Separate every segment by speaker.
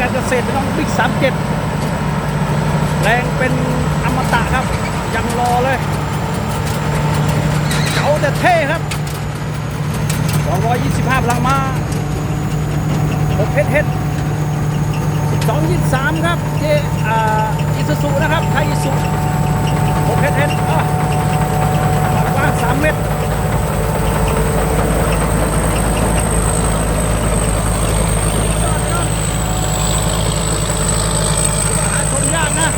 Speaker 1: การเกษตรน้องบิ๊กสามเจ็ดแรงเป็นอมตะครับ ยังรอเลยเก๋าแต่เท่ครับ 225พลังม้า6เพชรเฮด1223 ครับเจอ่าอิซูซุนะครับ ไทยอิสุ6เพชรเฮดอะกว้าง3เมตร หาชมยากนะ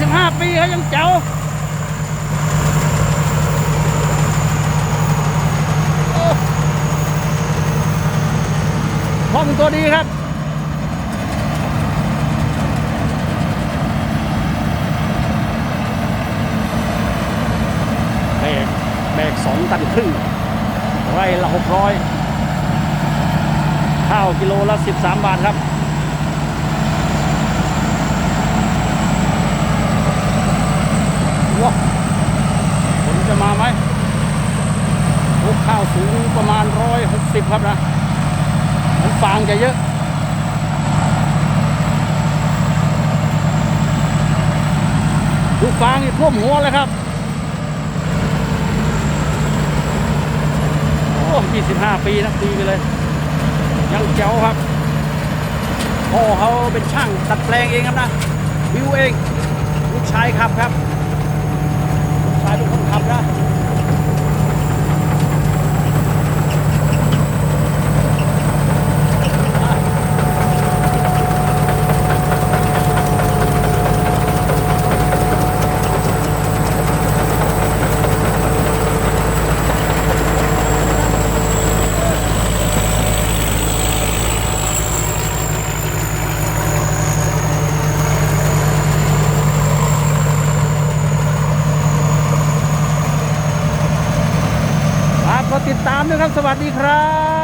Speaker 1: 25 ปีเขายังเจ๋วห้องตัวดีครับแบกแบกสองตันครึ่งไร่ละหกร้อยข้าวกิโลละ 13 บาทครับ ว้าวฝนจะมาไหมลูกข้าว สูงประมาณ160ครับนะมันฟางจะเยอะลูกฟางนี่ท่วมหัวเลยครับโอ้25ปีนะปีไปเลย ยังเจ๋วครับพ่อเขาเป็นช่างตัดแปลงเองครับนะวิวเอง ลูกชายขับครับ ติดตามด้วยครับ สวัสดีครับ